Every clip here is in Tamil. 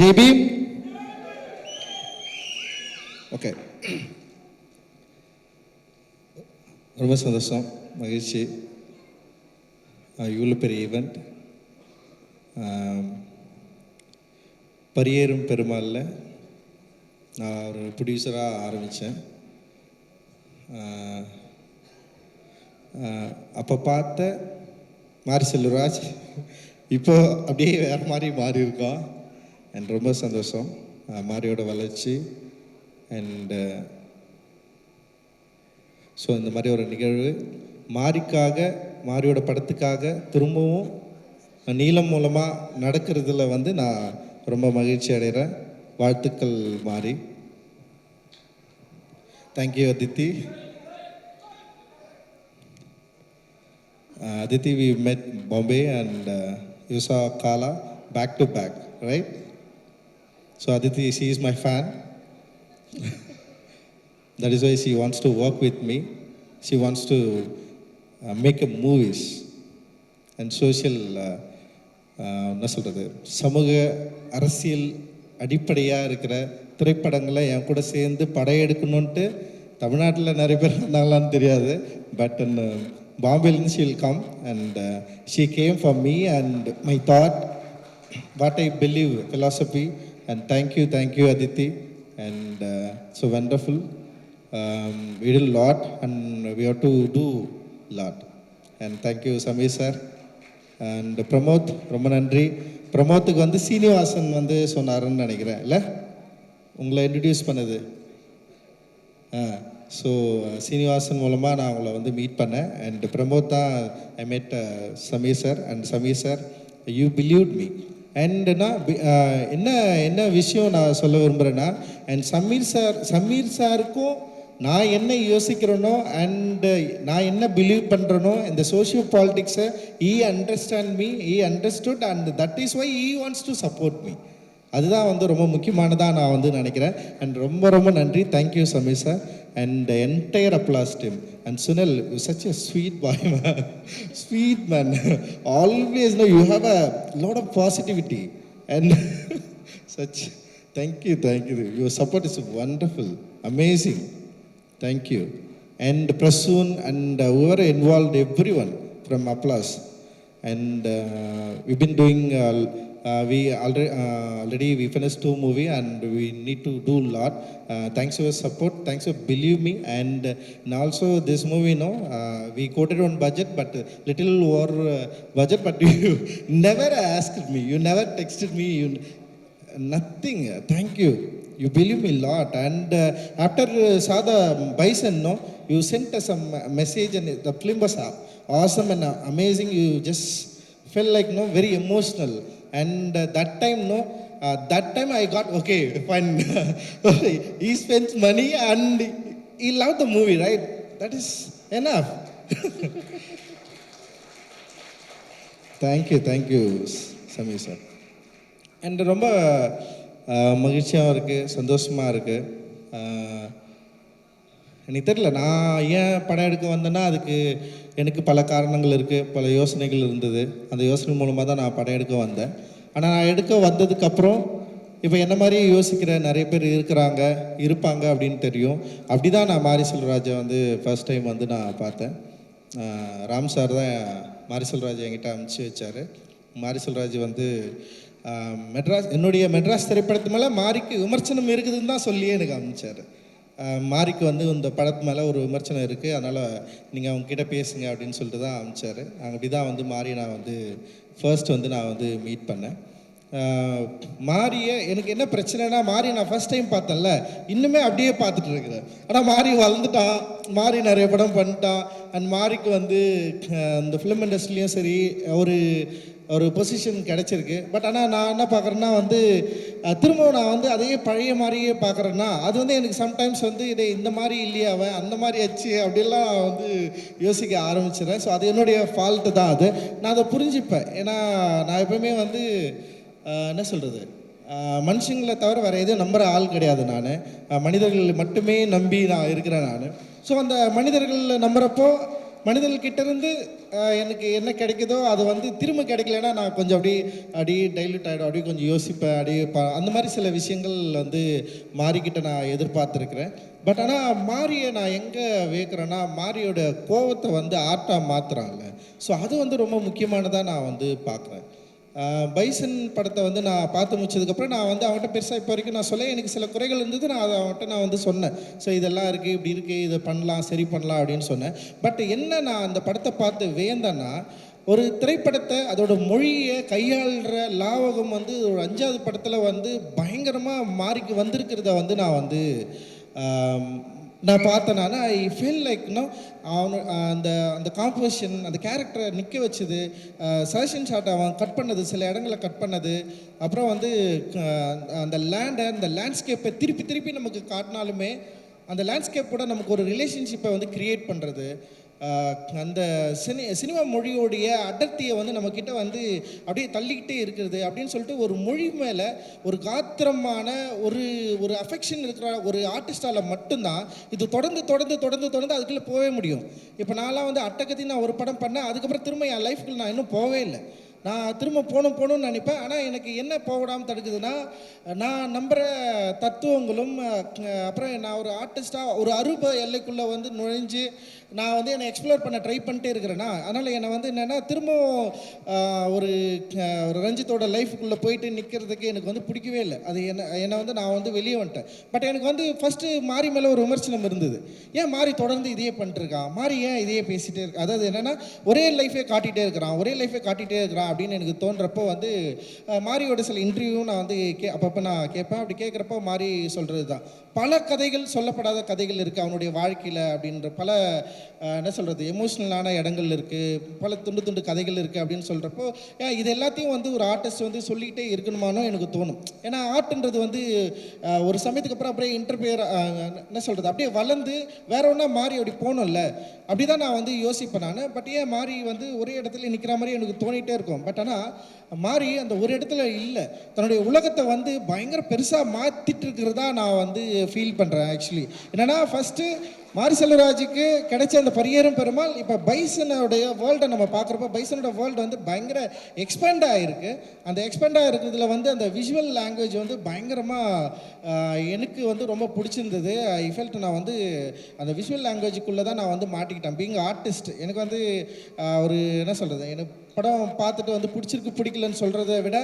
ஜேபி ஓகே ரொம்ப சந்தோஷம் மகிழ்ச்சி. இவ்வளோ பெரிய ஈவெண்ட் பரியேறும் பெருமாளில் நான் ஒரு ப்ரொடியூசராக ஆரம்பித்தேன் அப்போ பார்த்த மாரி செல்வராஜ் இப்போ அப்படியே வேறு மாதிரி மாறி இருக்கோம் அண்ட் ரொம்ப சந்தோஷம். மாரியோட வளர்ச்சி. அண்டு ஸோ இந்த மாதிரி ஒரு நிகழ்வு. மாரிக்காக மாரியோட படத்துக்காக திரும்பவும் நீளம் மூலமாக நடக்கிறதுல வந்து நான் ரொம்ப மகிழ்ச்சி அடைகிறேன் வாழ்த்துக்கள் மாறி thank you Aditi Aditi we met Bombay and USA gala back to back right? So Aditi, she is my fan. that is why she wants to work with me. She wants to uh, make a movies and social, uh, uh, என்ன சொல்கிறது சமூக அரசியல் அடிப்படையாக இருக்கிற திரைப்படங்களை என் கூட சேர்ந்து படையெடுக்கணுன்ட்டு தமிழ்நாட்டில் நிறைய பேர் இருந்தாங்களான்னு தெரியாது but பாம்பேலேருந்து she'll come and she came for me and my thought what I believe philosophy and thank you thank you aditi. And uh, so wonderful. Um, we did a lot and we have to do lot. And thank you samir sir. Pramod ரொம்ப நன்றி. பிரமோத்துக்கு வந்து சீனிவாசன் வந்து சொன்னாருன்னு நினைக்கிறேன் இல்லை? உங்களை இன்ட்ரடியூஸ் பண்ணது. ஆ ஸோ சீனிவாசன் மூலமாக நான் உங்களை வந்து மீட் பண்ணேன். அண்ட் பிரமோத் தான் I made Sameer sir and Sameer sir you believe me and என்ன என்ன விஷயம் நான் சொல்ல விரும்புகிறேன்னா அண்ட் சமீர் சார் சமீர் சாருக்கும் நான் என்ன யோசிக்கிறேனோ அண்டு நான் என்ன பிலீவ் பண்ணுறனோ இந்த socio பாலிட்டிக்ஸை he understand me he understood and that is why he wants to support me அதுதான் வந்து ரொம்ப முக்கியமானதாக நான் வந்து நினைக்கிறேன். அண்ட் ரொம்ப ரொம்ப நன்றி. Thank you Sameer sir and entire Applause team and Sunil such a sweet boy man sweet man always know you have a lot of positivity and such thank you thank you your support is wonderful amazing thank you and Prasoon and over involve every one from Applause and we been doing uh, uh, we already uh, already we finished two movie and we need to do a lot. Uh, thanks for your support thanks for believe me. And, uh, and also this movie no uh, we quoted on budget but uh, little over uh, budget but you never asked me you never texted me you nothing. Thank you. You believe me a lot. And uh, after uh, saw the bison no you sent us some message and the film was uh, awesome and uh, amazing. You just felt like no very emotional and uh, that time no uh, that time i got okay fine he spends money and he loved the movie right that is enough thank you thank you samir sir and ரொம்ப மகிழ்ச்சியாகவும் இருக்குது சந்தோஷமாக இருக்குது எனக்கு தெரியல. நான் ஏன் படம் எடுக்க வந்தேன்னா அதுக்கு எனக்கு பல காரணங்கள் இருக்குது பல யோசனைகள் இருந்தது. அந்த யோசனை மூலமாக தான் நான் படம் எடுக்க வந்தேன். ஆனால் நான் எடுக்க வந்ததுக்கப்புறம் இப்போ என்ன மாதிரி யோசிக்கிற? நிறைய பேர் இருக்கிறாங்க இருப்பாங்க அப்படின்னு தெரியும். அப்படி தான் நான் மாரி செல்வராஜை வந்து ஃபர்ஸ்ட் டைம் வந்து நான் பார்த்தேன். ராம் சார் தான் மாரி செல்வராஜ் என்கிட்ட அனுப்பிச்சி வச்சார். மாரி செல்வராஜ் வந்து மெட்ராஸ் என்னுடைய மெட்ராஸ் திரைப்படத்து மேலே மாரிக்கு விமர்சனம் இருக்குதுன்னு தான் சொல்லியே எனக்கு அனுப்பிச்சார் மாரிக்கு வந்து இந்த படத்து மேலே ஒரு விமர்சனம் இருக்குது அதனால் நீங்கள் அவங்கக்கிட்ட பேசுங்க அப்படின்னு சொல்லிட்டு தான் அனுப்பிச்சார் அப்படி தான் வந்து மாரி நான் வந்து ஃபர்ஸ்ட் வந்து நான் வந்து மீட் பண்ணேன். ஆஹ் மாரியை எனக்கு என்ன பிரச்சனைனா மாரி நான் ஃபர்ஸ்ட் டைம் பார்த்தேன்ல. இன்னுமே அப்படியே பார்த்துட்டு இருக்கிறேன். ஆனால் மாரி வளர்ந்துட்டான். மாரி நிறைய படம் பண்ணிட்டான். அண்ட் மாரிக்கு வந்து இந்த ஃபிலிம் இண்டஸ்ட்ரிலையும் சரி ஒரு ஒரு பொசிஷன் கிடச்சிருக்கு. பட் ஆனால் நான் என்ன பார்க்குறேன்னா வந்து திரும்பவும் நான் வந்து அதையே பழைய மாதிரியே பார்க்குறேன்னா அது வந்து எனக்கு சம்டைம்ஸ் வந்து இதை இந்த மாதிரி இல்லையே அவன் அந்த மாதிரி ஆச்சு அப்படிலாம் நான் வந்து யோசிக்க ஆரம்பிச்சிடறேன். ஸோ அது என்னுடைய ஃபால்ட்டு தான் அது. நான் அதை புரிஞ்சுப்பேன். ஏன்னா நான் எப்பவுமே வந்து என்ன சொல்கிறது மனுஷங்களை தவிர வேறு எதுவும் நம்புகிற ஆள் கிடையாது நான். மனிதர்கள் மட்டுமே நம்பி நான் இருக்கிறேன் நான். ஸோ அந்த மனிதர்கள் நம்புகிறப்போ மனிதர்கிட்டேருந்து எனக்கு என்ன கிடைக்குதோ அது வந்து திரும்ப கிடைக்கலன்னா நான் கொஞ்சம் அப்படியே அப்படியே டைல்யூட் ஆகிடும் அப்படியே கொஞ்சம் யோசிப்பேன் அப்படியே அந்த மாதிரி சில விஷயங்கள் வந்து மாறிக்கிட்ட நான் எதிர்பார்த்துருக்குறேன். பட் ஆனால் மாரியை நான் எங்கே வைக்கிறேன்னா மாரியோட கோவத்தை வந்து ஆர்ட்டாக மாற்றுறாங்க ஸோ அது வந்து ரொம்ப முக்கியமானதாக நான் வந்து பார்க்குறேன் பைசன் படத்தை வந்து நான் பார்த்து முடிச்சதுக்கப்புறம் நான் வந்து அவன்கிட்ட பெருசாக இப்போ வரைக்கும் நான் சொல்ல எனக்கு சில குறைகள் இருந்தது. நான் அதை அவன்கிட்ட நான் வந்து சொன்னேன். ஸோ இதெல்லாம் இருக்குது இப்படி இருக்குது இதை பண்ணலாம் சரி பண்ணலாம் அப்படின்னு சொன்னேன். பட் என்ன நான் அந்த படத்தை பார்த்து வேந்தேன்னா ஒரு திரைப்படத்தை அதோட மொழியை கையாளுற லாவகம் வந்து ஒரு அஞ்சாவது படத்தில் வந்து பயங்கரமாக மாறிக்கு வந்திருக்கிறத வந்து நான் வந்து நான் பார்த்தேன் நான் ஐ ஃபீல் லைக் நோ அவனு அந்த அந்த காம்போசிஷன் அந்த கேரக்டரை நிற்க வச்சது சஜஷன் ஷாட் அவன் கட் பண்ணது சில இடங்களை கட் பண்ணது அப்புறம் வந்து அந்த லேண்டை அந்த லேண்ட்ஸ்கேப்பை திருப்பி திருப்பி நமக்கு காட்டினாலுமே அந்த லேண்ட்ஸ்கேப் கூட நமக்கு ஒரு ரிலேஷன்ஷிப்பை வந்து கிரியேட் பண்ணுறது அந்த சினி சினிமா மொழியோடைய அடர்த்தியை வந்து நம்மக்கிட்ட வந்து அப்படியே தள்ளிக்கிட்டே இருக்கிறது அப்படின்னு சொல்லிட்டு ஒரு மொழி மேலே ஒரு காத்திரமான ஒரு ஒரு அஃபெக்ஷன் இருக்கிற ஒரு ஆர்டிஸ்டால் மட்டும்தான் இது தொடர்ந்து தொடர்ந்து தொடர்ந்து தொடர்ந்து அதுக்குள்ளே போகவே முடியும். இப்போ நான்லாம் வந்து அட்டகத்தி நான் ஒரு படம் பண்ணேன் அதுக்கப்புறம் திரும்ப என் லைஃப்குள்ள நான் இன்னும் போகவே இல்லை. நான் திரும்ப போகணும் போகணும்னு நினைப்பேன். ஆனால் எனக்கு என்ன போகடாமல் தடுக்குதுன்னா நான் நம்புகிற தத்துவங்களும் அப்புறம் நான் ஒரு ஆர்டிஸ்ட்டாக ஒரு அருப எல்லைக்குள்ளே வந்து நுழைஞ்சு நான் வந்து என்னை எக்ஸ்ப்ளோர் பண்ண ட்ரை பண்ணிட்டே இருக்கிறேன்னா அதனால் என்னை வந்து என்னென்னா திரும்பவும் ஒரு ஒரு ரஞ்சித்தோட லைஃபுக்குள்ளே போயிட்டு நிற்கிறதுக்கு எனக்கு வந்து பிடிக்கவே இல்லை. அது என்ன என்னை வந்து நான் வந்து வெளியே வந்துட்டேன். பட் எனக்கு வந்து ஃபஸ்ட்டு மாறி மேலே ஒரு விமர்சனம் இருந்தது. ஏன் மாறி தொடர்ந்து இதையே பண்ணிட்டுருக்கான்? மாறி ஏன் இதையே பேசிகிட்டே இருக்கா? அதாவது என்னென்னா ஒரே லைஃபே காட்டிகிட்டே இருக்கிறான். ஒரே லைஃபே காட்டிகிட்டே இருக்கிறான் அப்படின்னு எனக்கு தோன்றப்போ வந்து மாரியோட சில இன்டர்வியூ நான் வந்து கே அப்பப்போ நான் கேட்பேன். அப்படி கேட்குறப்போ மாறி சொல்கிறது தான் பல கதைகள் சொல்லப்படாத கதைகள் இருக்குது அவனுடைய வாழ்க்கையில் அப்படின்ற பல என்ன சொல்கிறது எமோஷ்னலான இடங்கள் இருக்குது பல துண்டு துண்டு கதைகள் இருக்குது அப்படின்னு சொல்கிறப்போ இது எல்லாத்தையும் வந்து ஒரு ஆர்டிஸ்ட் வந்து சொல்லிக்கிட்டே இருக்கணுமானோ எனக்கு தோணும். ஏன்னா ஆர்ட்ன்றது வந்து ஒரு சமயத்துக்கு அப்புறம் அப்படியே இன்டர்பியர் என்ன சொல்கிறது அப்படியே வளர்ந்து வேற ஒன்றா மாறி அப்படி போகணும்ல. அப்படி தான் நான் வந்து யோசிப்பேன் நான். பட் ஏன் மாறி வந்து ஒரே இடத்துல நிற்கிற மாதிரி எனக்கு தோணிகிட்டே இருக்கும். பட் ஆனால் மாறி அந்த ஒரு இடத்துல இல்லை. தன்னுடைய உலகத்தை வந்து பயங்கர பெருசாக மாற்றிட்டு இருக்கிறதா நான் வந்து ஃபீல் பண்ணுறேன் ஆக்சுவலி என்னென்னா ஃபஸ்ட்டு மாரி செல்வராஜுக்கு கிடைச்ச அந்த பரியேறும் பெருமாள் இப்போ பைசனுடைய வேர்ல்டை நம்ம பார்க்குறப்ப பைசனோட வேர்ல்டு வந்து பயங்கர எக்ஸ்பேண்ட் ஆகிருக்கு அந்த எக்ஸ்பேண்ட் ஆகிருக்கிறதுல வந்து அந்த விஷுவல் லாங்குவேஜ் வந்து பயங்கரமாக எனக்கு வந்து ரொம்ப பிடிச்சிருந்தது. ஐ ஃபெல்ட் நான் வந்து அந்த விஷுவல் லாங்குவேஜுக்குள்ளே தான் நான் வந்து மாட்டிக்கிட்டேன். பீங் ஆர்டிஸ்ட் எனக்கு வந்து ஒரு என்ன சொல்கிறது எனக்கு படம் பார்த்துட்டு வந்து பிடிச்சிருக்கு பிடிக்கலன்னு சொல்கிறத விட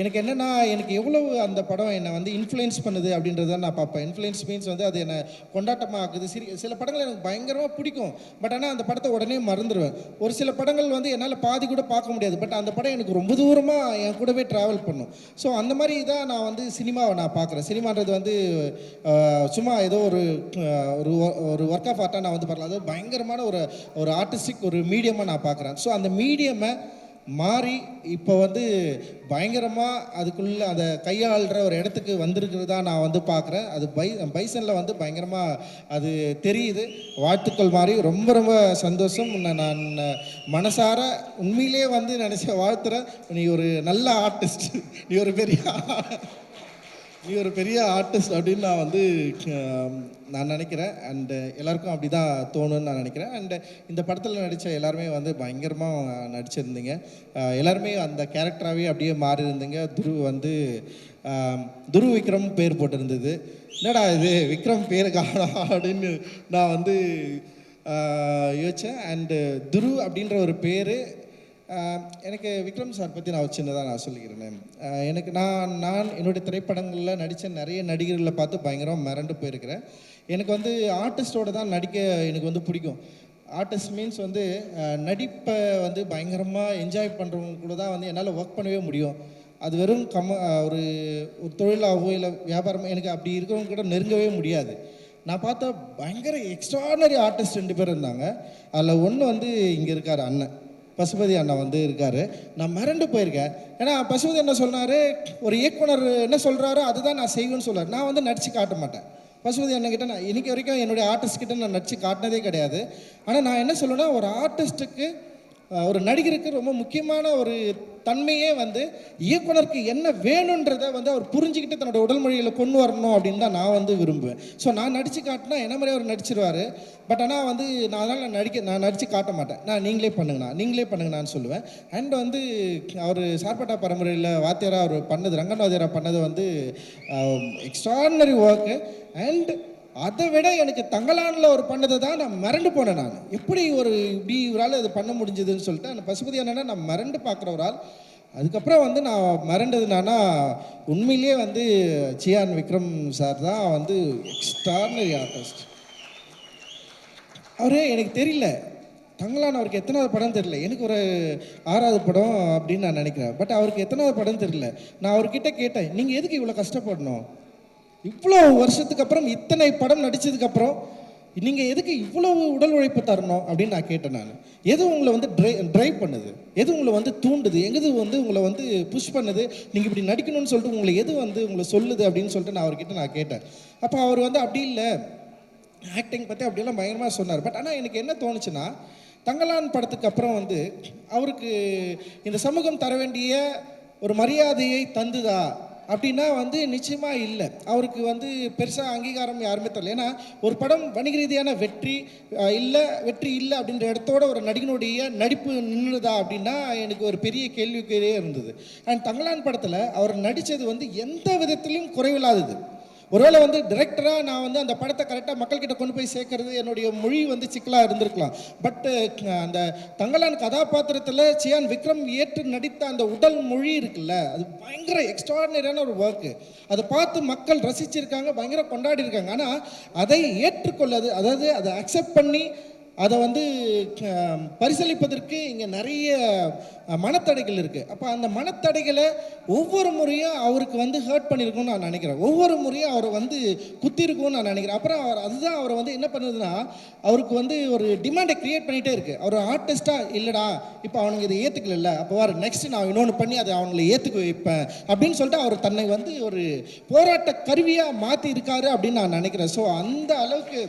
எனக்கு என்னென்னா எனக்கு எவ்வளவு அந்த படம் என்னை வந்து இன்ஃப்ளூயன்ஸ் பண்ணுது அப்படின்றத நான் பார்ப்பேன். இன்ஃப்ளூயன்ஸ் மீன்ஸ் வந்து அது என்னை கொண்டாட்டமாக்குது சிரி சில படங்கள் எனக்கு பயங்கரமாக பிடிக்கும். பட் ஆனால் அந்த படத்தை உடனே மறந்துடுவேன் ஒரு சில படங்கள் வந்து என்னால் பாதி கூட பார்க்க முடியாது. பட் அந்த படம் எனக்கு ரொம்ப தூரமாக என் கூடவே ட்ராவல் பண்ணும். ஸோ அந்த மாதிரி தான் நான் வந்து சினிமாவை நான் பார்க்குறேன். சினிமான்றது வந்து சும்மா ஏதோ ஒரு ஒரு ஒரு ஒர்க் ஆஃப் ஆர்ட்டாக நான் வந்து பார்க்கலாம். அது பயங்கரமான ஒரு ஒரு ஆர்டிஸ்டிக் ஒரு மீடியமாக நான் பார்க்குறேன். ஸோ அந்த மீடியமை மாறி இப்போ வந்து பயங்கரமாக அதுக்குள்ளே அதை கையாளுற ஒரு இடத்துக்கு வந்திருக்கிறதா நான் வந்து பார்க்குறேன் அது பை பைசனில் வந்து பயங்கரமாக அது தெரியுது. வாழ்த்துக்கள் மாதிரி ரொம்ப ரொம்ப சந்தோஷம். உன்னை நான் மனசார உண்மையிலேயே வந்து நினச்ச வாழ்த்துறேன். நீ ஒரு நல்ல ஆர்டிஸ்ட் நீ ஒரு பெரிய நீ ஒரு பெரிய ஆர்டிஸ்ட் அப்படின்னு நான் வந்து நான் நினைக்கிறேன். அண்டு எல்லாருக்கும் அப்படி தான் தோணுன்னு நான் நினைக்கிறேன். அண்டு இந்த படத்தில் நடித்த எல்லாருமே வந்து பயங்கரமாக நடிச்சிருந்தீங்க. எல்லாருமே அந்த கேரக்டராகவே அப்படியே மாறி இருந்தீங்க துரு வந்து துரு விக்ரம் பேர் போட்டிருந்தது. என்னடா இது விக்ரம் பேர் காணும் அப்படின்னு நான் வந்து யோசித்தேன் அண்டு துரு அப்படின்ற ஒரு பேர் எனக்கு விக்ரம் சார் பற்றி நான் சின்னதாக நான் சொல்லிக்கிறேன். எனக்கு நான் நான் என்னுடைய திரைப்படங்களில் நடித்த நிறைய நடிகர்களை பார்த்து பயங்கரமாக மிரண்டு போயிருக்கிறேன். எனக்கு வந்து ஆர்டிஸ்டோட தான் நடிக்க எனக்கு வந்து பிடிக்கும். ஆர்டிஸ்ட் மீன்ஸ் வந்து நடிப்பை வந்து பயங்கரமாக என்ஜாய் பண்ணுறவங்க கூட தான் வந்து என்னால் ஒர்க் பண்ணவே முடியும். அது வெறும் கம ஒரு ஒரு தொழிலாகவோ இல்லை வியாபாரமோ எனக்கு அப்படி இருக்கிறவங்க கூட நெருங்கவே முடியாது. நான் பார்த்தா பயங்கர எக்ஸ்ட்ரானரி ஆர்டிஸ்ட் ரெண்டு பேர் இருந்தாங்க. அதில் ஒன்று வந்து இங்கே இருக்கார் அண்ணன். பசுபதி அண்ணா வந்து இருக்காரு. நான் மிரண்டு போயிருக்கேன். ஏன்னா பசுபதி அண்ணா சொன்னார் ஒரு இயக்குனர் என்ன சொல்கிறாரோ அதுதான் நான் செய்வேன்னு சொல்றாரு. நான் வந்து நடிச்சு காட்ட மாட்டேன். பசுபதி அண்ணன் கிட்ட நான் இன்னைக்கு வரைக்கும் என்னுடைய ஆர்டிஸ்ட் கிட்ட நான் நடிச்சு காட்டினதே கிடையாது. ஆனால் நான் என்ன சொல்லுன்னா ஒரு ஆர்டிஸ்ட்டுக்கு ஒரு நடிகருக்கு ரொம்ப முக்கியமான ஒரு தன்மையே வந்து இயக்குனருக்கு என்ன வேணுன்றதை வந்து அவர் புரிஞ்சுக்கிட்டு தன்னோட உடல் மொழியில் கொண்டு வரணும் அப்படின்னு தான் நான் வந்து விரும்புவேன். ஸோ நான் நடித்து காட்டினா என்ன மாதிரி அவர் நடிச்சிருவார். பட் ஆனால் வந்து நான் அதனால் நான் நடிக்க நான் நடித்து காட்ட மாட்டேன். நான் நீங்களே பண்ணுங்கண்ணா நீங்களே பண்ணுங்கண்ணான்னு சொல்லுவேன். அண்ட் வந்து அவர் சார்பட்டா பரம்பரையில் வாத்தியாரா அவர் பண்ணது ரங்கன் வாத்தியாரா பண்ணது வந்து எக்ஸ்ட்ராடினரி ஒர்க்கு அண்ட் அதை விட எனக்கு தங்கலானில் ஒரு பண்ணதை தான் நான் மிரண்டு போனேன் நான். எப்படி ஒரு இப்படி இவரால் அது பண்ண முடிஞ்சதுன்னு சொல்லிட்டு அந்த பசுபதி என்னன்னா நான் மிரண்டு பார்க்குற ஒரு ஆள் அதுக்கப்புறம் வந்து நான் மிரண்டது உண்மையிலேயே வந்து சியான் விக்ரம் சார் தான் வந்து எக்ஸ்ட்ரானரி ஆர்டிஸ்ட் அவரே எனக்கு தெரியல தங்களான் அவருக்கு எத்தனாவது படம் தெரியல எனக்கு ஒரு ஆறாவது படம் அப்படின்னு நான் நினைக்கிறேன். பட் அவருக்கு எத்தனாவது படம் தெரியல. நான் அவர்கிட்ட கேட்டேன் நீங்கள் எதுக்கு இவ்வளோ கஷ்டப்படணும்? இவ்வளோ வருஷத்துக்கு அப்புறம் இத்தனை படம் நடித்ததுக்கப்புறம் நீங்கள் எதுக்கு இவ்வளவு உடல் உழைப்பு தரணும் அப்படின்னு நான் கேட்டேன் நான். எது உங்களை வந்து ட்ரை ட்ரைவ் பண்ணுது? எது உங்களை வந்து தூண்டுது? எது வந்து உங்களை வந்து புஷ் பண்ணுது? நீங்கள் இப்படி நடிக்கணும்னு சொல்லிட்டு உங்களை எது வந்து உங்களை சொல்லுது அப்படின்னு சொல்லிட்டு நான் அவர்கிட்ட நான் கேட்டேன். அப்போ அவர் வந்து அப்படி இல்லை. ஆக்டிங் பற்றி அப்படியெல்லாம் பயங்கரமாக சொன்னார். பட் ஆனால் எனக்கு என்ன தோணுச்சுன்னா தங்கலான் படத்துக்கு அப்புறம் வந்து அவருக்கு இந்த சமூகம் தர வேண்டிய ஒரு மரியாதையை தந்துதா? அப்படின்னா வந்து நிச்சயமாக இல்லை. அவருக்கு வந்து பெருசாக அங்கீகாரம் யாருமே தரல. ஏன்னா ஒரு படம் வணிக ரீதியான வெற்றி இல்லை வெற்றி இல்லை அப்படின்ற இடத்தோட ஒரு நடிகனுடைய நடிப்பு நின்றுதா அப்படின்னா எனக்கு ஒரு பெரிய கேள்விக்குறியே இருந்தது. அண்ட் தங்களான் படத்தில் அவர் நடித்தது வந்து எந்த விதத்திலையும் குறைவில்லாதது. ஒருவேளை வந்து டிரெக்டராக நான் வந்து அந்த படத்தை கரெக்டாக மக்கள்கிட்ட கொண்டு போய் சேர்க்கறது என்னுடைய மொழி வந்து சிக்கலாக இருந்திருக்கலாம். பட்டு அந்த தங்கலான் கதாபாத்திரத்தில் சியான் விக்ரம் ஏற்று நடித்த அந்த உடல் மொழி இருக்குல்ல அது பயங்கர எக்ஸ்ட்ராடினரியான ஒரு ஒர்க்கு அதை பார்த்து மக்கள் ரசிச்சிருக்காங்க பயங்கர கொண்டாடி இருக்காங்க ஆனால் அதை ஏற்றுக்கொள்ளது அதாவது அதை அக்செப்ட் பண்ணி அதை வந்து பரிசீலிப்பதற்கு இங்கே நிறைய மனத்தடைகள் இருக்குது அப்போ அந்த மனத்தடைகளை ஒவ்வொரு முறையும் அவருக்கு வந்து ஹர்ட் பண்ணியிருக்கும்னு நான் நினைக்கிறேன். ஒவ்வொரு முறையும் அவரை வந்து குத்திருக்கும்னு நான் நினைக்கிறேன். அப்புறம் அவர் அதுதான் அவரை வந்து என்ன பண்ணுதுன்னா அவருக்கு வந்து ஒரு டிமாண்டை க்ரியேட் பண்ணிகிட்டே இருக்குது அவர் ஆர்டிஸ்ட்டாக இல்லைடா இப்போ அவனுங்க இதை ஏற்றுக்கல அப்போ வர நெக்ஸ்ட் நான் இன்னொன்று பண்ணி அதை அவங்களை ஏற்றுக்க வைப்பேன். அப்படின்னு சொல்லிட்டு அவர் தன்னை வந்து ஒரு போராட்ட கருவியாக மாற்றி இருக்காரு அப்படின்னு நான் நினைக்கிறேன். ஸோ அந்த அளவுக்கு